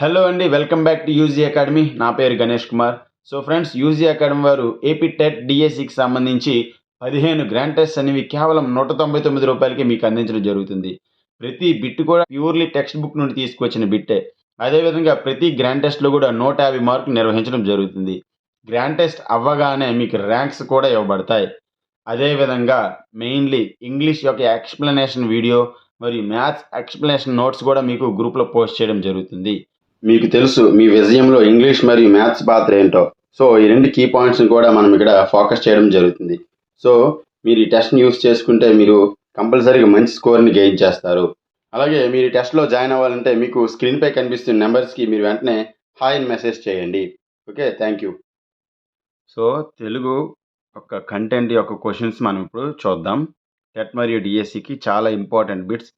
Hello అండి welcome back to UG academy నా పేరు Ganesh Kumar. So friends UG academy వారు ఏపీ టెట్ డిఎస్సికి సంబంధించి పదిహేను గ్రాండ్ టెస్ట్ అనేవి కేవలం నూట తొంభై తొమ్మిది రూపాయలకి మీకు అందించడం జరుగుతుంది. ప్రతి బిట్ కూడా ప్యూర్లీ టెక్స్ట్ బుక్ నుండి తీసుకువచ్చిన బిట్టే అదేవిధంగా ప్రతి గ్రాండ్ టెస్ట్లో కూడా నూట యాభై మార్కులు నిర్వహించడం జరుగుతుంది. గ్రాండ్ టెస్ట్ అవ్వగానే మీకు ర్యాంక్స్ కూడా ఇవ్వబడతాయి. అదేవిధంగా మెయిన్లీ ఇంగ్లీష్ యొక్క ఎక్స్ప్లెనేషన్ వీడియో మరియు మ్యాథ్స్ ఎక్స్ప్లెనేషన్ నోట్స్ కూడా మీకు గ్రూప్లో పోస్ట్ చేయడం జరుగుతుంది. మీకు తెలుసు మీ విజయంలో ఇంగ్లీష్ మరియు మ్యాథ్స్ పాత్ర ఏంటో. సో ఈ రెండు కీ పాయింట్స్ని కూడా మనం ఇక్కడ ఫోకస్ చేయడం జరుగుతుంది. సో మీరు ఈ టెస్ట్ని యూస్ చేసుకుంటే మీరు కంపల్సరీగా మంచి స్కోర్ని గెయిన్ చేస్తారు. అలాగే మీరు ఈ టెస్ట్లో జాయిన్ అవ్వాలంటే మీకు స్క్రీన్పై కనిపిస్తున్న నెంబర్స్కి మీరు వెంటనే హాయ్ అని మెసేజ్ చేయండి. Okay thank you so Telugu ఒక కంటెంట్ యొక్క క్వశ్చన్స్ మనం ఇప్పుడు చూద్దాం. టెట్ మరియు డిఎస్సికి చాలా important bits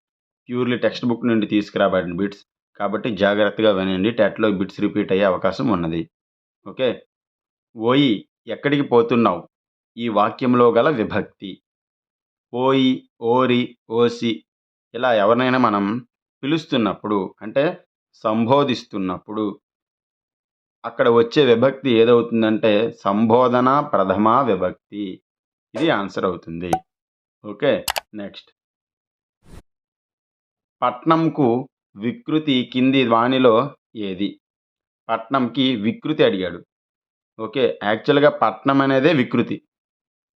purely text book నుండి తీసుకురాబడిన బిట్స్ కాబట్టి జాగ్రత్తగా వినండి. టెట్లో బిట్స్ రిపీట్ అయ్యే అవకాశం ఉన్నది. ఓకే? ఓయి ఎక్కడికి పోతున్నావు? ఈ వాక్యంలో గల విభక్తి. ఓయి ఓరి ఓసి ఇలా ఎవరినైనా మనం పిలుస్తున్నప్పుడు అంటే సంబోధిస్తున్నప్పుడు అక్కడ వచ్చే విభక్తి ఏదవుతుందంటే సంబోధన ప్రథమ విభక్తి. ఇది ఆన్సర్ అవుతుంది. ఓకే? నెక్స్ట్. పట్నంకు వికృతి కింది వాణిలో ఏది? పట్నంకి వికృతి అడిగాడు. ఓకే యాక్చువల్గా పట్నం అనేదే వికృతి.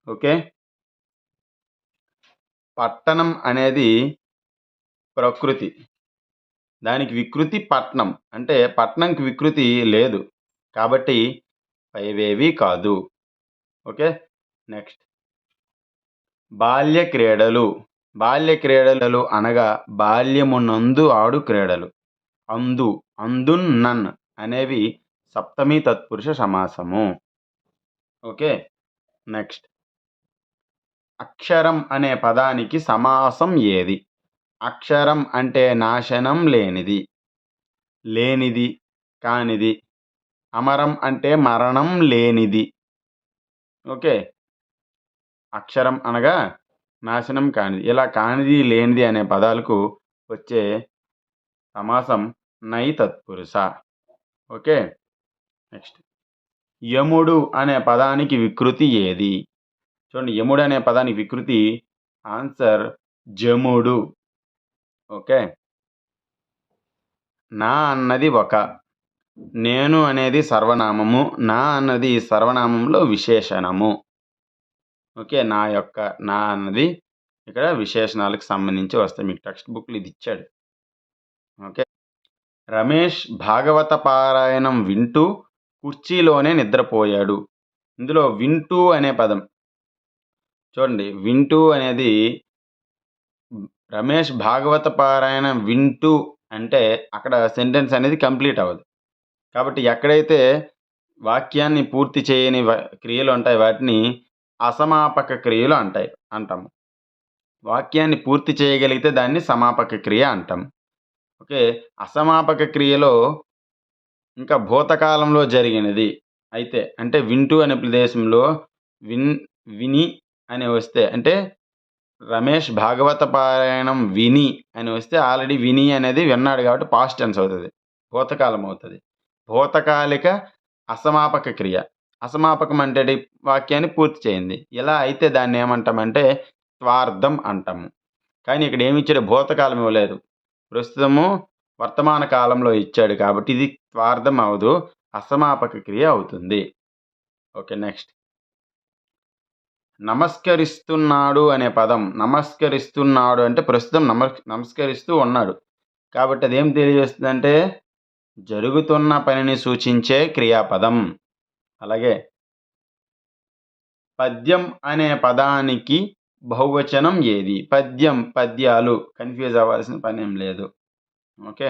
ఓకే? పట్టణం అనేది ప్రకృతి. దానికి వికృతి పట్నం. అంటే పట్నంకి వికృతి లేదు. కాబట్టి పైవేవి కాదు. ఓకే? నెక్స్ట్. బాల్య క్రీడలు. బాల్య క్రీడలలో అనగా బాల్యమునందు ఆడు క్రీడలు. అందు అందున్ నన్ అనేవి సప్తమి తత్పురుష సమాసము. ఓకే? నెక్స్ట్. అక్షరం అనే పదానికి సమాసం ఏది? అక్షరం అంటే నాశనం లేనిది. లేనిది కానిది. అమరం అంటే మరణం లేనిది. ఓకే? అక్షరం అనగా నాశనం కానిది ఇలా కానిది లేనిది అనే పదాలకు వచ్చే సమాసం నై తత్పురుష. ఓకే? నెక్స్ట్. యముడు అనే పదానికి వికృతి ఏది? చూడండి యముడు అనే పదానికి వికృతి ఆన్సర్ జముడు. ఓకే? నా అన్నది ఒక. నేను అనేది సర్వనామము నా అన్నది సర్వనామంలో విశేషణము. ఓకే. నా యొక్క నా అన్నది ఇక్కడ విశేషణాలకు సంబంధించి వస్తాయి. మీకు టెక్స్ట్ బుక్లు ఇది ఇచ్చాడు. ఓకే. రమేష్ భాగవత పారాయణం వింటూ కుర్చీలోనే నిద్రపోయాడు. ఇందులో వింటూ అనే పదం. చూడండి. వింటూ అనేది రమేష్ భాగవత పారాయణం వింటూ అంటే అక్కడ సెంటెన్స్ అనేది కంప్లీట్ అవ్వదు. కాబట్టి ఎక్కడైతే వాక్యాన్ని పూర్తి చేయని క్రియలు ఉంటాయి వాటిని అసమాపక క్రియలు అంటాయి అంటాము. వాక్యాన్ని పూర్తి చేయగలిగితే దాన్ని సమాపక క్రియ అంటాం. ఓకే అసమాపక క్రియలో ఇంకా భూతకాలంలో జరిగినది అయితే అంటే వింటూ అనే ప్రదేశంలో విన్ విని అని వస్తే అంటే రమేష్ భాగవత పారాయణం విని అని వస్తే ఆల్రెడీ విని అనేది విన్నాడు కాబట్టి పాస్ట్ టెన్స్ అవుతుంది భూతకాలం అవుతుంది. భూతకాలిక అసమాపక క్రియ. అసమాపకం అంటే వాక్యాన్ని పూర్తి చేయింది ఇలా అయితే దాన్ని ఏమంటామంటే స్వార్థం అంటాము. కానీ ఇక్కడ ఏమి ఇచ్చాడు? భూతకాలం ఇవ్వలేదు. ప్రస్తుతము వర్తమాన కాలంలో ఇచ్చాడు కాబట్టి ఇది స్వార్థం అవదు అసమాపక క్రియ అవుతుంది. Okay next. నమస్కరిస్తున్నాడు అనే పదం. నమస్కరిస్తున్నాడు అంటే ప్రస్తుతం నమ నమస్కరిస్తూ ఉన్నాడు. కాబట్టి అదేం తెలియజేస్తుందంటే జరుగుతున్న పనిని సూచించే క్రియాపదం. అలాగే పద్యం అనే పదానికి బహువచనం ఏది? పద్యం పద్యాలు కన్ఫ్యూజ్ అవ్వాల్సిన పని ఏం లేదు. ఓకే?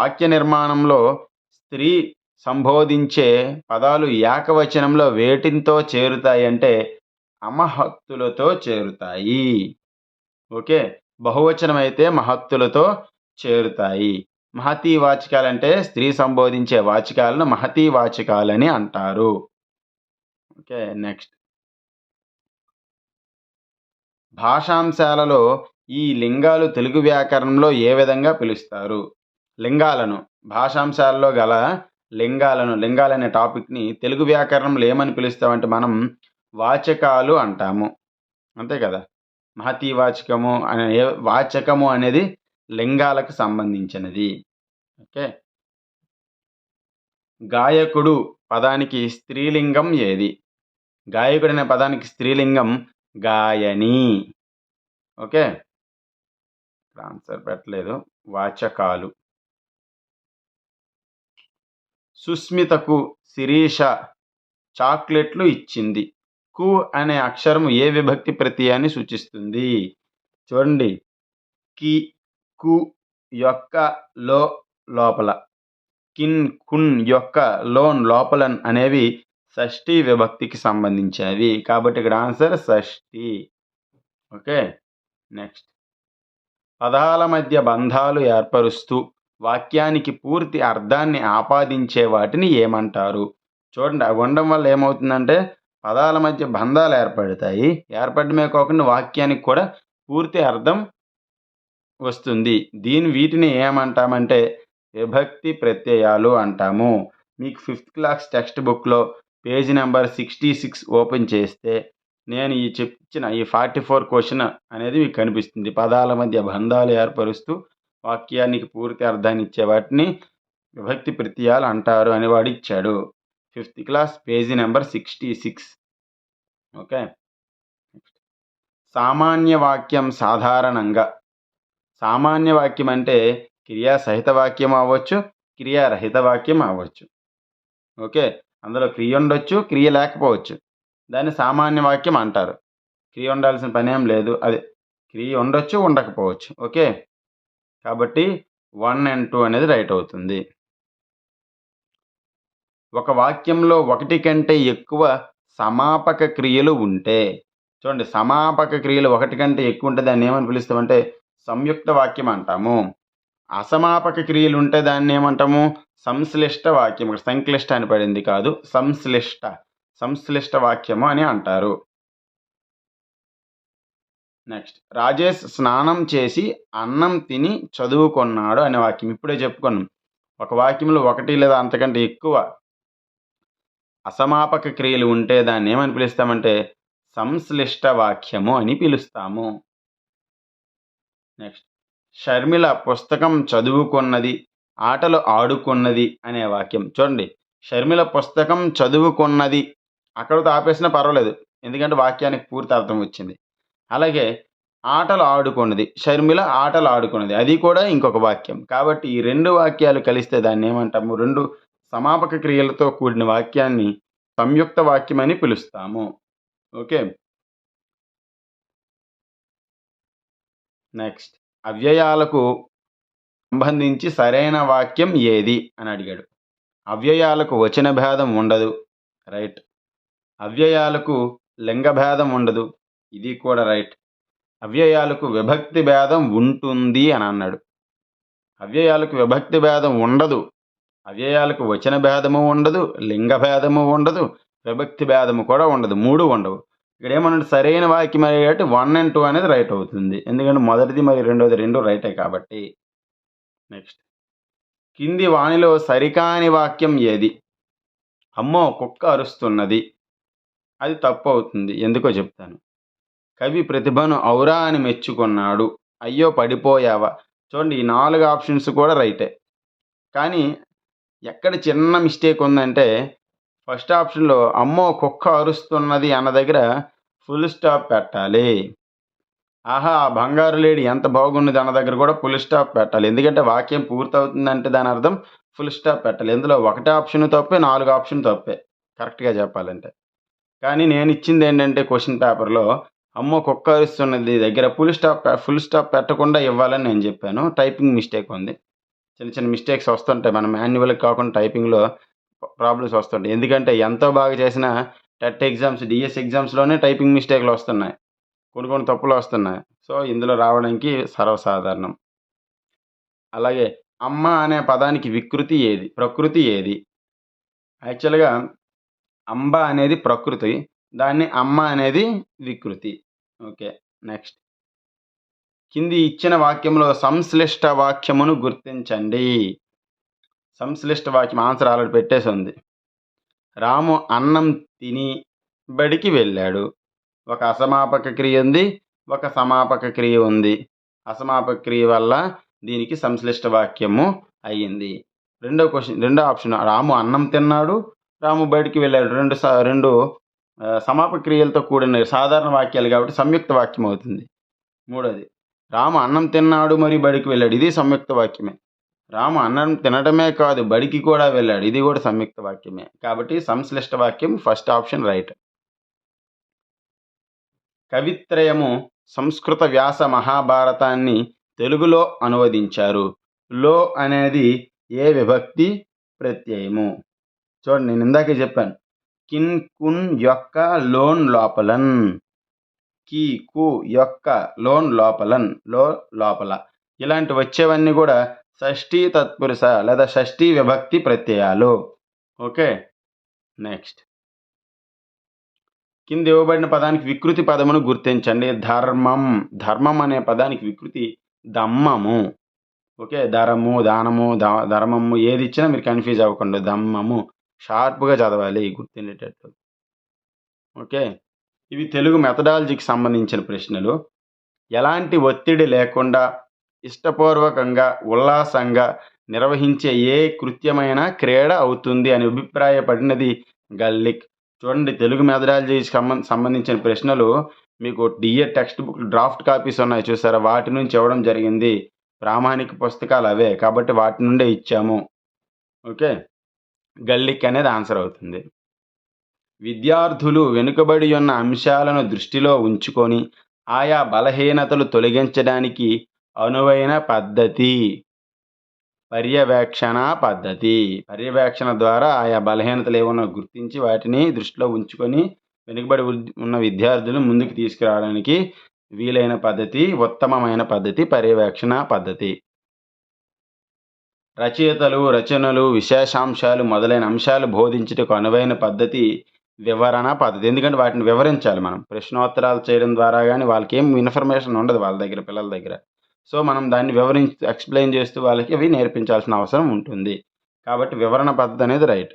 వాక్య నిర్మాణంలో స్త్రీ సంబోధించే పదాలు ఏకవచనంలో వేటితో చేరుతాయి అంటే అమహత్తులతో చేరుతాయి. ఓకే? బహువచనం అయితే మహత్తులతో చేరుతాయి. మహతీ వాచకాలంటే స్త్రీ సంబోధించే వాచకాలను మహతీ వాచకాలని అంటారు. Okay next. భాషాంశాలలో ఈ లింగాలు తెలుగు వ్యాకరణంలో ఏ విధంగా పిలుస్తారు? లింగాలను భాషాంశాలలో గల లింగాలను లింగాలనే టాపిక్ని తెలుగు వ్యాకరణంలో ఏమని పిలుస్తామంటే మనం వాచకాలు అంటాము. అంతే కదా? మహతీ వాచకము అనే వాచకము అనేది లింగాలకు సంబంధించినది. ఓకే? గాయకుడు పదానికి స్త్రీలింగం ఏది? గాయకుడు అనే పదానికి స్త్రీలింగం గాయని. ఓకే? ఆన్సర్ పెట్టలేదు. వాచకాలు. సుస్మితకు శిరీష చాక్లెట్లు ఇచ్చింది. కు అనే అక్షరం ఏ విభక్తి ప్రత్యయాన్ని సూచిస్తుంది? చూడండి. కి కు యొక్క లో లోపల. కిన్ కున్ యొక్క లోన్ లోపలన్ అనేవి షష్ఠి విభక్తికి సంబంధించినవి. కాబట్టి ఇక్కడ ఆన్సర్ షష్ఠి. ఓకే? నెక్స్ట్. పదాల మధ్య బంధాలు ఏర్పరుస్తూ వాక్యానికి పూర్తి అర్థాన్ని ఆపాదించే వాటిని ఏమంటారు? చూడండి అవి ఉండడం వల్ల ఏమవుతుందంటే పదాల మధ్య బంధాలు ఏర్పడతాయి. ఏర్పడమే కాకుండా వాక్యానికి కూడా పూర్తి అర్థం వస్తుంది. దీని వీటిని ఏమంటామంటే విభక్తి ప్రత్యయాలు అంటాము. మీకు ఫిఫ్త్ క్లాస్ టెక్స్ట్ బుక్లో page number sixty six open చేస్తే నేను ఈ చెప్పిన ఈ ఫార్టీ ఫోర్ క్వశ్చన్ అనేది మీకు కనిపిస్తుంది. పదాల మధ్య బంధాలు ఏర్పరుస్తూ వాక్యానికి పూర్తి అర్థాన్ని ఇచ్చే వాటిని విభక్తి ప్రత్యయాలు అంటారు అని వాడు ఇచ్చాడు. Fifth class page number sixty six. Okay? సామాన్య వాక్యం సాధారణంగా సామాన్య వాక్యం అంటే క్రియా సహిత వాక్యం అవ్వచ్చు క్రియారహిత వాక్యం అవ్వచ్చు. ఓకే? అందులో క్రియ ఉండొచ్చు క్రియ లేకపోవచ్చు. దాన్ని సామాన్య వాక్యం అంటారు. క్రియ ఉండాల్సిన పని ఏం లేదు. అది క్రియ ఉండొచ్చు ఉండకపోవచ్చు. ఓకే? కాబట్టి వన్ అండ్ టూ అనేది రైట్ అవుతుంది. ఒక వాక్యంలో ఒకటి కంటే ఎక్కువ సమాపక క్రియలు ఉంటే చూడండి సమాపక క్రియలు ఒకటి కంటే ఎక్కువ ఉంటే దాన్ని ఏమని పిలుస్తామంటే సంయుక్త వాక్యం అంటాము అసమాపక క్రియలు ఉంటే దాన్ని ఏమంటాము సంశ్లిష్ట వాక్యం సంక్లిష్ట అని పడింది కాదు సంశ్లిష్ట. సంశ్లిష్ట వాక్యము అని అంటారు. నెక్స్ట్ రాజేష్ స్నానం చేసి అన్నం తిని చదువుకున్నాడు అనే వాక్యం. ఇప్పుడే చెప్పుకున్నాం. ఒక వాక్యంలో ఒకటి లేదా అంతకంటే ఎక్కువ అసమాపక క్రియలు ఉంటే దాన్ని ఏమని పిలుస్తామంటే? సంశ్లిష్ట వాక్యము అని పిలుస్తాము. నెక్స్ట్ షర్మిల పుస్తకం చదువుకున్నది ఆటలు ఆడుకున్నది అనే వాక్యం. చూడండి. షర్మిల పుస్తకం చదువుకున్నది. అక్కడతో ఆపేసినా పర్వాలేదు. ఎందుకంటే వాక్యానికి పూర్తి అర్థం వచ్చింది. అలాగే ఆటలు ఆడుకున్నది షర్మిల ఆటలు ఆడుకున్నది. అది కూడా ఇంకొక వాక్యం. కాబట్టి ఈ రెండు వాక్యాలు కలిస్తే దాన్ని ఏమంటాము? రెండు సమాపక క్రియలతో కూడిన వాక్యాన్ని సంయుక్త వాక్యం అని పిలుస్తాము. ఓకే? నెక్స్ట్. అవ్యయాలకు సంబంధించి సరైన వాక్యం ఏది? అని అడిగాడు. అవ్యయాలకు వచన భేదం ఉండదు. రైట్. అవ్యయాలకు లింగ భేదం ఉండదు. ఇది కూడా రైట్. అవ్యయాలకు విభక్తి భేదం ఉంటుంది అని అన్నాడు. అవ్యయాలకు విభక్తి భేదం ఉండదు. అవ్యయాలకు వచన భేదము ఉండదు. లింగ భేదము ఉండదు. విభక్తి భేదము కూడా ఉండదు. మూడు ఉండవు. ఇక్కడ ఏమన్నాడు సరైన వాక్యం కాబట్టి వన్ అండ్ టూ అనేది రైట్ అవుతుంది. ఎందుకంటే మొదటిది మరి రెండోది రెండు రైటే కాబట్టి. నెక్స్ట్ కింది వాణిలో సరికాని వాక్యం ఏది? అమ్మో కుక్క అరుస్తున్నది. అది తప్పు అవుతుంది. ఎందుకో చెప్తాను. కవి ప్రతిభను ఔరా అని మెచ్చుకున్నాడు. అయ్యో పడిపోయావా? చూడండి ఈ నాలుగు ఆప్షన్స్ కూడా రైటే కానీ ఎక్కడ చిన్న మిస్టేక్ ఉందంటే ఫస్ట్ ఆప్షన్లో అమ్మో కుక్క అరుస్తున్నది అన్న దగ్గర ఫుల్ స్టాప్ పెట్టాలి. ఆహా ఆ బంగారు లేడి ఎంత బాగున్నది అన్న దగ్గర కూడా ఫుల్ స్టాప్ పెట్టాలి. ఎందుకంటే వాక్యం పూర్తవుతుందంటే దాని అర్థం ఫుల్ స్టాప్ పెట్టాలి. ఇందులో ఒకటే ఆప్షన్ తప్పే నాలుగు ఆప్షన్ తప్పే. కరెక్ట్గా చెప్పాలంటే. కానీ నేను ఇచ్చింది ఏంటంటే క్వశ్చన్ పేపర్లో అమ్మో కుక్క అరుస్తున్నది దగ్గర ఫుల్ స్టాప్ ఫుల్ స్టాప్ పెట్టకుండా ఇవ్వాలని నేను చెప్పాను. టైపింగ్ మిస్టేక్ ఉంది. చిన్న చిన్న మిస్టేక్స్ వస్తుంటాయి. మన మాన్యువల్ కాకుండా టైపింగ్లో ప్రాబ్లమ్స్ వస్తుంటాయి. ఎందుకంటే ఎంతో బాగా చేసిన టెట్ ఎగ్జామ్స్ డిఎస్ ఎగ్జామ్స్లోనే టైపింగ్ మిస్టేక్లు వస్తున్నాయి. కొన్ని కొన్ని తప్పులు వస్తున్నాయి. సో ఇందులో రావడానికి సర్వసాధారణం. అలాగే అమ్మ అనే పదానికి వికృతి ఏది? ప్రకృతి ఏది? యాక్చువల్గా అంబ అనేది ప్రకృతి దాన్ని అమ్మ అనేది వికృతి. Okay next. కింది ఇచ్చిన వాక్యంలో సంశ్లిష్ట వాక్యమును గుర్తించండి. సంశ్లిష్ట వాక్యం ఆన్సర్ ఆల్రెడీ పెట్టేసి ఉంది రాము అన్నం తిని బడికి వెళ్ళాడు. ఒక అసమాపక క్రియ ఉంది ఒక సమాపక క్రియ ఉంది. అసమాపక క్రియ వల్ల దీనికి సంశ్లిష్ట వాక్యము అయ్యింది. రెండో క్వశ్చన్ రెండో ఆప్షన్ రాము అన్నం తిన్నాడు రాము బయటికి వెళ్ళాడు. రెండు స- రెండు సమాపక క్రియలతో కూడిన సాధారణ వాక్యాలు కాబట్టి సంయుక్త వాక్యం అవుతుంది. మూడోది రాము అన్నం తిన్నాడు మరియు బడికి వెళ్ళాడు. ఇది సంయుక్త వాక్యమే. రాము అన్నం తినడమే కాదు బడికి కూడా వెళ్ళాడు. ఇది కూడా సంయుక్త వాక్యమే. కాబట్టి సంశ్లిష్ట వాక్యం ఫస్ట్ ఆప్షన్ రైట్. కవిత్రయము సంస్కృత వ్యాస మహాభారతాన్ని తెలుగులో అనువదించారు. లో అనేది ఏ విభక్తి ప్రత్యయము? చూడండి నేను ఇందాకే చెప్పాను. కిన్ కున్ యొక్క లోన్ లోపలన్. కీ కు యొక్క లోన్ లోపలన్. లో లోపల. ఇలాంటి వచ్చేవన్నీ కూడా షష్ఠీ తత్పురుష లేదా షష్ఠీ విభక్తి ప్రత్యయాలు. Okay next. కింద ఇవ్వబడిన పదానికి వికృతి పదమును గుర్తించండి. ధర్మం ధర్మం అనే పదానికి వికృతి దమ్మము. ఓకే ధరము దానము ద- ధర్మము ఏది ఇచ్చినా మీరు కన్ఫ్యూజ్ అవ్వకుండా. దమ్మము షార్ప్గా చదవాలి గుర్తుండేటట్టు. ఓకే ఇవి తెలుగు మెథడాలజీకి సంబంధించిన ప్రశ్నలు. ఎలాంటి ఒత్తిడి లేకుండా ఇష్టపూర్వకంగా ఉల్లాసంగా నిర్వహించే ఏ కృత్యమైన క్రీడ అవుతుంది అని అభిప్రాయపడినది గల్లిక్. చూడండి తెలుగు మెథడాలజీకి సంబంధించిన ప్రశ్నలు. మీకు DA text book draft copies ఉన్నాయి చూసారా? వాటి నుంచి ఇవ్వడం జరిగింది. ప్రామాణిక పుస్తకాలు అవే కాబట్టి వాటి నుండే ఇచ్చాము. ఓకే? గల్లిక్ అనేది ఆన్సర్ అవుతుంది. విద్యార్థులు వెనుకబడి ఉన్న అంశాలను దృష్టిలో ఉంచుకొని ఆయా బలహీనతలు తొలగించడానికి అనువైన పద్ధతి. పర్యవేక్షణ పద్ధతి. పర్యవేక్షణ ద్వారా ఆయా బలహీనతలు ఏమన్నా గుర్తించి వాటిని దృష్టిలో ఉంచుకొని వెనుకబడి ఉన్న విద్యార్థులు ముందుకు తీసుకురావడానికి వీలైన పద్ధతి ఉత్తమమైన పద్ధతి పర్యవేక్షణ పద్ధతి. రచయితలు రచనలు విశేషాంశాలు మొదలైన అంశాలు బోధించుటకు అనువైన పద్ధతి వివరణ పద్ధతి. ఎందుకంటే వాటిని వివరించాలి మనం. ప్రశ్నోత్తరాలు చేయడం ద్వారా కానీ వాళ్ళకి ఏం ఇన్ఫర్మేషన్ ఉండదు వాళ్ళ దగ్గర పిల్లల దగ్గర. సో మనం దాన్ని వివరించి ఎక్స్ప్లెయిన్ చేస్తూ వాళ్ళకి అవి నేర్పించాల్సిన అవసరం ఉంటుంది. కాబట్టి వివరణ పద్ధతి అనేది రైట్.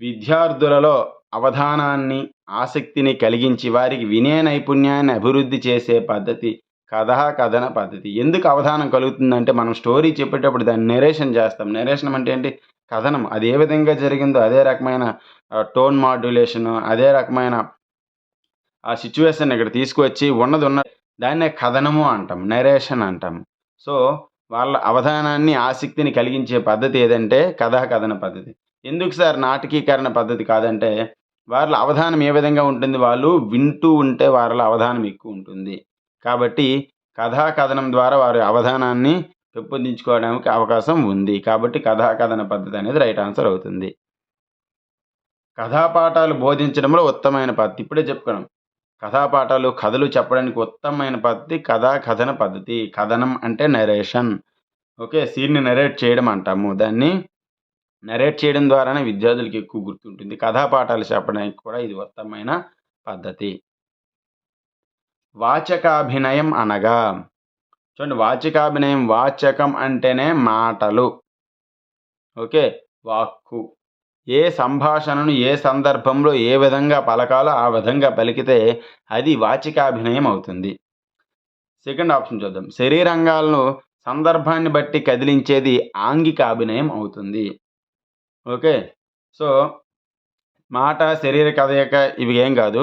విద్యార్థులలో అవధానాన్ని ఆసక్తిని కలిగించి వారికి వినే నైపుణ్యాన్ని అభివృద్ధి చేసే పద్ధతి కథా కథన పద్ధతి. ఎందుకు అవధానం కలుగుతుందంటే మనం స్టోరీ చెప్పేటప్పుడు దాన్ని నెరేషన్ చేస్తాం. నెరేషన్ అంటే ఏంటి? కథనం. అది ఏ విధంగా జరిగిందో అదే రకమైన టోన్ మాడ్యులేషన్ అదే రకమైన ఆ సిచ్యువేషన్ ఇక్కడ తీసుకువచ్చి ఉన్నది ఉన్న దాన్నే కథనము అంటాం నెరేషన్ అంటాం. సో వాళ్ళ అవధానాన్ని ఆసక్తిని కలిగించే పద్ధతి ఏదంటే కథా కథన పద్ధతి. ఎందుకు సార్ నాటకీకరణ పద్ధతి కాదంటే వాళ్ళ అవధానం ఏ విధంగా ఉంటుంది? వాళ్ళు వింటూ ఉంటే వాళ్ళ అవధానం ఎక్కువ ఉంటుంది. కాబట్టి కథా కథనం ద్వారా వారి అవధానాన్ని పెంపొందించుకోవడానికి అవకాశం ఉంది. కాబట్టి కథా కథన పద్ధతి అనేది రైట్ ఆన్సర్ అవుతుంది. కథాపాఠాలు బోధించడంలో ఉత్తమమైన పద్ధతి. ఇప్పుడే చెప్పుకున్నాం. కథాపాఠాలు కథలు చెప్పడానికి ఉత్తమమైన పద్ధతి కథా కథన పద్ధతి. కథనం అంటే నరేషన్ ఓకే సీన్ని నరేట్ చేయడం అంటాము. దాన్ని నరేట్ చేయడం ద్వారానే విద్యార్థులకు ఎక్కువ గుర్తుంటుంది. కథాపాఠాలు చెప్పడానికి కూడా ఇది ఉత్తమమైన పద్ధతి. వాచకాభినయం అనగా చూడండి వాచకాభినయం వాచకం అంటేనే మాటలు. ఓకే వాక్కు. ఏ సంభాషణను ఏ సందర్భంలో ఏ విధంగా పలకాలో ఆ విధంగా పలికితే అది వాచికాభినయం అవుతుంది సెకండ్ ఆప్షన్ చూద్దాం. శరీరంగాలను సందర్భాన్ని బట్టి కదిలించేది ఆంగిక అభినయం అవుతుంది ఓకే? సో మాట శరీర కదయిక ఇవి ఏం కాదు.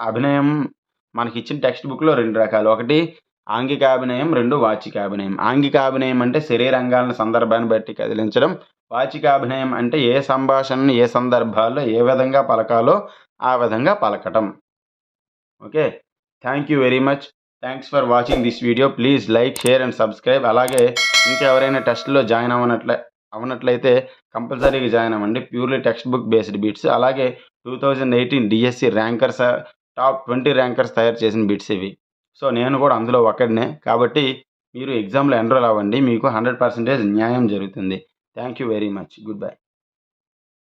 అభినయం మనకి ఇచ్చిన టెక్స్ట్ బుక్లో రెండు రకాలు. ఒకటి ఆంగికాభినయం రెండు వాచికాభినయం. ఆంగికాభినయం అంటే శరీరంగాలను సందర్భాన్ని బట్టి కదిలించడం. వాచికాభినయం అంటే ఏ సంభాషణను ఏ సందర్భాల్లో ఏ విధంగా పలకాలో ఆ విధంగా పలకటం. Okay? Thank you very much. Thanks for watching this video. Please like share and subscribe. అలాగే ఇంకెవరైనా టెస్ట్లో జాయిన్ అవ్వనట్లే అవనట్లయితే కంపల్సరీగా జాయిన్ అవ్వండి. Purely textbook based bits. అలాగే two thousand eighteen DSC rankers top twenty rankers తయారు చేసిన బీట్స్ ఇవి. సో నేను కూడా అందులో ఒకడినే. కాబట్టి మీరు ఎగ్జామ్లో ఎన్రోల్ అవ్వండి. మీకు హండ్రెడ్ పర్సెంటేజ్ న్యాయం జరుగుతుంది. Thank you very much good bye